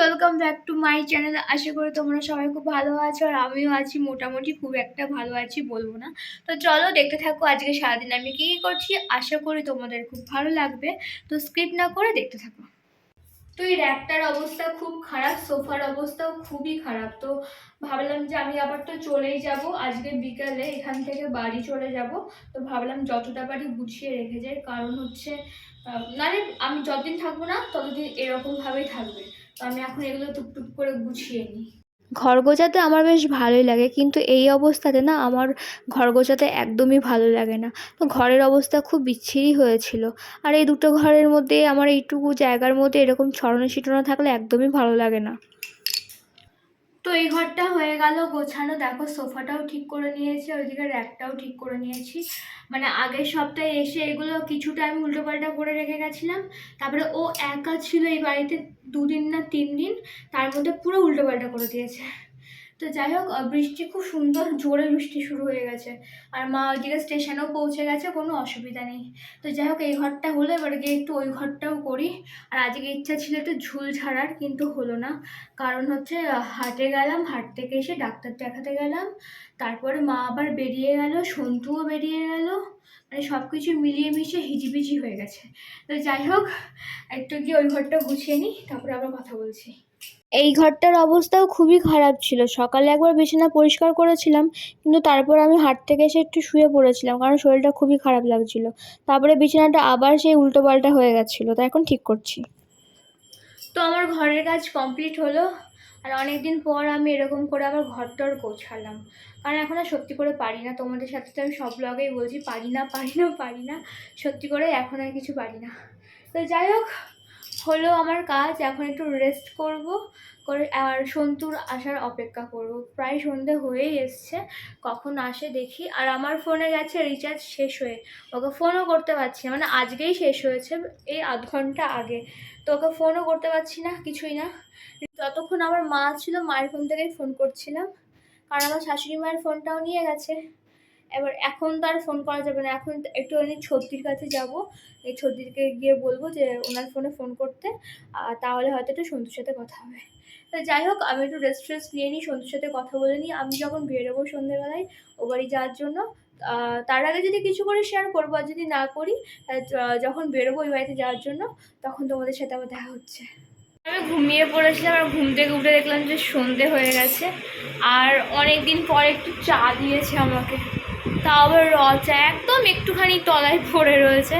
Welcome back to my channel আশা করি তোমরা সবাই খুব ভালো আছো আর আমিও আছি মোটামুটি খুব একটা ভালো আছি বলব না। তো চলো দেখতে থাকো আজকে সারাদিন আমি কী কী করছি। আশা করি তোমাদের খুব ভালো লাগবে। তো স্ক্রিপ্ট না করে দেখতে থাকো। তো এই র্যাকটার অবস্থা খুব খারাপ, সোফার অবস্থাও খুবই খারাপ। তো ভাবলাম যে আমি আবার তো চলেই যাব, আজকে বিকালে এখান থেকে বাড়ি চলে যাব। তো ভাবলাম যতটা পারি গুছিয়ে রেখে যাই, কারণ হচ্ছে নাহলে আমি যতদিন থাকব না, ততদিন এরকমভাবেই থাকবে। তো আমি এখন এগুলো টুকটুক করে গুছিয়ে নিই। ঘর গোছাতে আমার বেশ ভালোই লাগে, কিন্তু এই অবস্থাতে না আমার ঘর গোছাতে একদমই ভালো লাগে না। তো ঘরের অবস্থা খুব বিচ্ছিরি হয়েছিল। আর এই দুটো ঘরের মধ্যে আমার এইটুকু জায়গার মধ্যে এরকম ছড়ানো ছিটানো থাকলে একদমই ভালো লাগে না। তো এই ঘরটা হয়ে গেল, গোছানো। দেখো, সোফাটাও ঠিক করে নিয়েছি, ওইদিকে র্যাকটাও ঠিক করে নিয়েছি। মানে আগের সপ্তাহে এসে এগুলো কিছুটা আমি উল্টোপাল্টা করে রেখে গেছিলাম। তারপরে ও একা ছিল এই বাড়িতে দুদিন না তিন দিন, তার মধ্যে পুরো উল্টোপাল্টা করে দিয়েছে। তো যাই হোক বৃষ্টি খুব সুন্দর, জোরে বৃষ্টি শুরু হয়ে গেছে। আর মা ওইদিকে স্টেশনেও পৌঁছে গেছে, কোনো অসুবিধা নেই। তো যাই হোক, এই ঘরটা হলো, এবার গিয়ে একটু ওই ঘরটাও করি। আর আজকে ইচ্ছা ছিল একটু ঝুল ছাড়ার, কিন্তু হলো না। কারণ হচ্ছে হাটে গেলাম, হাট থেকে এসে ডাক্তার দেখাতে গেলাম। তারপরে মা আবার বেরিয়ে গেল, সন্তুও বেরিয়ে গেল। মানে সব কিছু মিলিয়ে মিশিয়ে হিজিবিজি হয়ে গেছে। তো যাই হোক, একটু গিয়ে ওই ঘরটা গুছিয়ে নিই, তারপরে আবার কথা বলছি। এই ঘরটার অবস্থাও খুবই খারাপ ছিল। সকালে একবার বিছানা পরিষ্কার করেছিলাম, কিন্তু তারপর আমি হাট থেকে এসে একটু শুয়ে পড়েছিলাম, কারণ শরীরটা খুবই খারাপ লাগছিল। তারপরে বিছানাটা আবার সেই উল্টো পাল্টা হয়ে গেছিল, তা এখন ঠিক করছি। তো আমার ঘরের কাজ কমপ্লিট হলো, আর অনেক দিন পর আমি এরকম করে আবার ঘরটর গোছালাম। কারণ এখন আর সত্যি করে পারি না, তোমাদের সাথে তো আমি সব ব্লগেই বলছি, পারি না পারি না পারি না, সত্যি করে এখন আর কিছু পারি না। তো যাই হোক হলো আমার কাজ, এখন একটু রেস্ট করব। করে, আর সন্তুর আসার অপেক্ষা করব। প্রায় সন্ধে হয়েই এসছে। কখন আসে দেখি। আর আমার ফোনে গেছে রিচার্জ শেষ হয়ে। ওকে ফোনও করতে পারছি না। মানে আজকেই শেষ হয়েছে এই আধ ঘণ্টা আগে। তো ওকে ফোনও করতে পারছি না, কিছুই না। যতক্ষণ আমার মা ছিল, মায়ের ফোন থেকেই ফোন করছিলাম। কারণ আমার শাশুড়ি মায়ের ফোনটাও নিয়ে গেছে। এবার এখন তো আর ফোন করা যাবে না। এখন একটু আমি ছত্রির কাছে যাব। এই ছত্রিকে গিয়ে বলব যে ওনার ফোনে ফোন করতে তাহলে হয়তো একটু সন্তুর সাথে কথা হবে। তো যাই হোক, আমি একটু রেস্ট ফ্রেস্ট নিয়ে নিই, সন্তুর সাথে কথা বলে নিই। আমি যখন বেরোবো সন্ধ্যেবেলায় ও বাড়ি যাওয়ার জন্য তার আগে যদি কিছু করে শেয়ার করব আর যদি না করি যখন বেরোবো ওই বাড়িতে যাওয়ার জন্য, তখন তোমাদের সাথে আবার দেখা হচ্ছে। আমি ঘুমিয়ে পড়েছিলাম আর ঘুম থেকে উঠে দেখলাম যে সন্ধে হয়ে গেছে। আর অনেক দিন পর একটু চা দিয়েছে আমাকে। তা আবার রচা একদম একটুখানি তলায় পড়ে রয়েছে,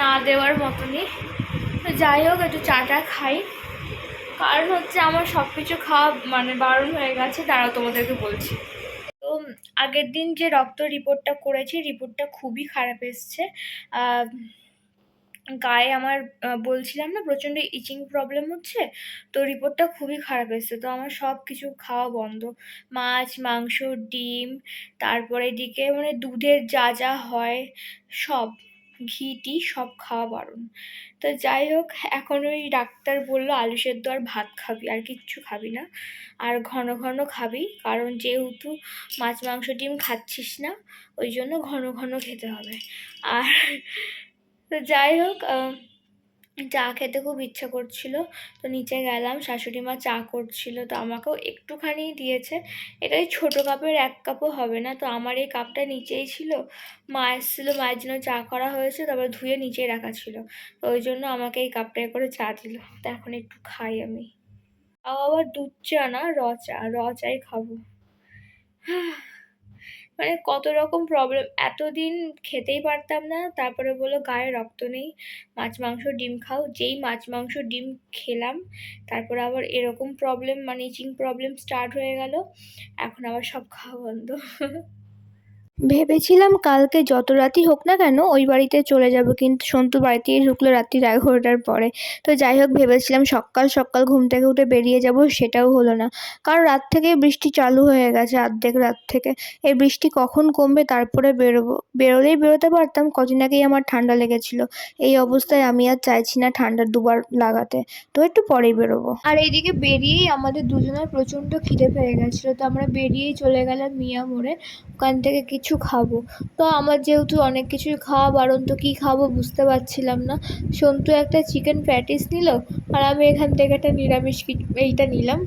না দেওয়ার মতনই। তো যাই হোক, একটু চাটা খাই। কারণ হচ্ছে আমার সব কিছু খাওয়া মানে বারণ হয়ে গেছে তারা তোমাদেরকে বলছি। তো আগের দিন যে রক্ত রিপোর্টটা করেছি রিপোর্টটা খুবই খারাপ এসছে। গায়ে আমার বলছিলাম না, প্রচণ্ড ইচিং প্রবলেম হচ্ছে, তো রিপোর্টটা খুবই খারাপ এসেছে। তো আমার সব কিছু খাওয়া বন্ধ। মাছ, মাংস, ডিম, তারপরে এদিকে মানে দুধের যা যা হয়, সব, ঘি, টি, সব খাওয়া বারণ। তো যাই হোক, এখন ওই ডাক্তার বলল, আলু সেদ্ধ আর ভাত খাবি, আর কিচ্ছু খাবি না। আর ঘন ঘন খাবি, কারণ যেহেতু মাছ, মাংস, ডিম খাচ্ছিস না, ওই জন্য ঘন ঘন খেতে হবে। আর তো যাই হোক চা খেতে খুব ইচ্ছা করছিল। তো নিচে গেলাম, শাশুড়ি মা চা করছিল, তো আমাকেও একটুখানি দিয়েছে। এটা ওই ছোটো কাপের এক কাপও হবে না, তো আমার এই কাপটা নিচেই ছিল। মা এসেছিল, মায়ের জন্য চা করা হয়েছে, তারপর ধুয়ে নিচেই রাখা ছিল। তো ওই জন্য আমাকে এই কাপটায় করে চা দিল। তো এখন একটু খাই আমি। আবার দুধ চা না, র চা, র চাই খাব। মানে কত রকম প্রবলেম এতদিন খেতেই পারতাম না, তারপরে বলল গায়ে রক্ত নেই, মাছ, মাংস, ডিম খাও। যেই মাছ, মাংস, ডিম খেলাম, তারপরে আবার এরকম প্রবলেম মানে ইচিং প্রবলেম স্টার্ট হয়ে গেল, এখন আবার সব খাওয়া বন্ধ। ভেবেছিলাম কালকে যত রাতই হোক না কেন ওই বাড়িতে চলে যাব, কিন্তু সন্তু বাড়িতেই ঢুকলো রাত্রি এগারোটার পরে। তো যাই হোক, ভেবেছিলাম সকাল সকাল ঘুম থেকে উঠে বেরিয়ে যাব, সেটাও হলো না। কারণ রাত থেকে বৃষ্টি চালু হয়ে গেছে অর্ধেক রাত থেকে। এই বৃষ্টি কখন কমবে তারপরে বেরোবো, বেরোলেই বেরোতে পারতাম, কদিন আগেই আমার ঠান্ডা লেগেছিল। এই অবস্থায় আমি আর চাইছি না ঠান্ডা দুবার লাগাতে। তো একটু পরেই বেরোবো। আর এইদিকে বেরিয়েই আমাদের দুজনের প্রচণ্ড খিদে পেয়ে গেছিল। তো আমরা বেরিয়েই চলে গেলাম মিয়া মোড়ে। ওখান থেকে কিছু কিছু খাব। তো আমার যেহেতু অনেক কিছুই খাওয়া বারণ তো কী খাব বুঝতে পারছিলাম না। সন্তু একটা চিকেন প্যাটিস নিল, আর আমি এখান থেকে একটা নিরামিষ এইটা নিলাম।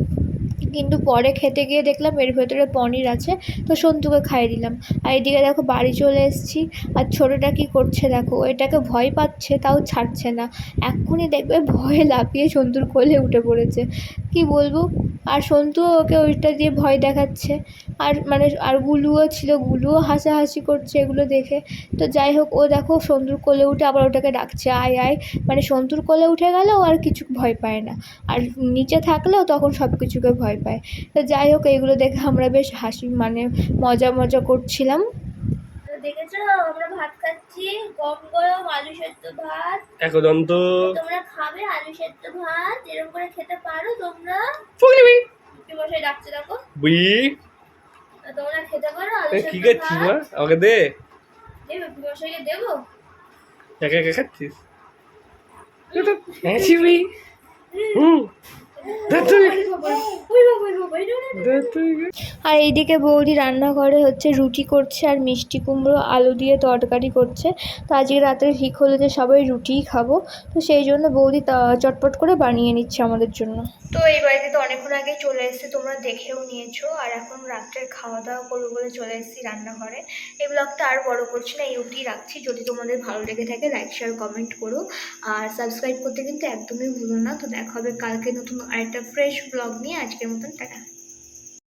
কিন্তু পরে খেতে গিয়ে দেখলাম এর ভেতরে পনির আছে, তো সন্তুকে খাইয়ে দিলাম। আর এদিকে দেখো বাড়ি চলে এসেছি, আর ছোটোটা কী করছে দেখো, এটাকে ভয় পাচ্ছে, তাও ছাড়ছে না। এক্ষুনি দেখবে ভয়ে লাফিয়ে সন্তুর কোলে উঠে পড়েছে। কি বলব? আর সন্তু ওকে ওইটা দিয়ে ভয় দেখাচ্ছে। আর মানে আর গুলুও ছিল, গুলুও হাসাহাসি করছে এগুলো দেখে। তো যাই হোক, ও দেখো সন্তুর কোলে উঠে আবার ওটাকে ডাকছে, আয় আয়। মানে সন্তুর কোলে উঠে গেলেও আর কিছু ভয় পায় না। আর নিচে থাকলেও তখন সব কিছুকে ভয় পায়। তো যাই হোক এইগুলো দেখে আমরা বেশ হাসি মানে মজা মজা করছিলাম। দেখেছ আমরা ভাত খাচ্ছি গরম গরম আলু সেদ্ধ ভাত। একদম তো তোমরা খাবে আলু সেদ্ধ ভাত এরকম করে খেতে পারো তোমরা। ফুগলিবি কি বসে ডাকছে দেখো। বুই। তোমরা খেতে পারো আলু সেদ্ধ কি খাচ্ছিস মা? আমাকে দে। দেবে মশাইকে দেবো? একা একা খাচ্ছিস? হুম দে তুই দে তুই আর এইদিকে বৌদি রান্নাঘরে হচ্ছে রুটি করছে আর মিষ্টি কুমড়ো, আলু দিয়ে তরকারি করছে। তো আজকে রাত্রে ঠিক হলো যে সবাই রুটিই খাব। তো সেই জন্য বৌদি চটপট করে বানিয়ে নিচ্ছে আমাদের জন্য। তো এই বাড়িতে তো অনেকক্ষণ আগে চলে এসেছে, তোমরা দেখেও নিয়েছো। আর এখন রাত্রে খাওয়া দাওয়া করব বলে চলে এসেছি রান্নাঘরে। এই ব্লগটা আর বড় করছি না, এই অবধি রাখছি। যদি তোমাদের ভালো লেগে থাকে লাইক শেয়ার কমেন্ট করো। আর সাবস্ক্রাইব করতে কিন্তু একদমই ভুলো না। তো দেখা হবে কালকে নতুন আরেকটা ফ্রেশ ব্লগ নিয়ে আজকের মতন টাটা।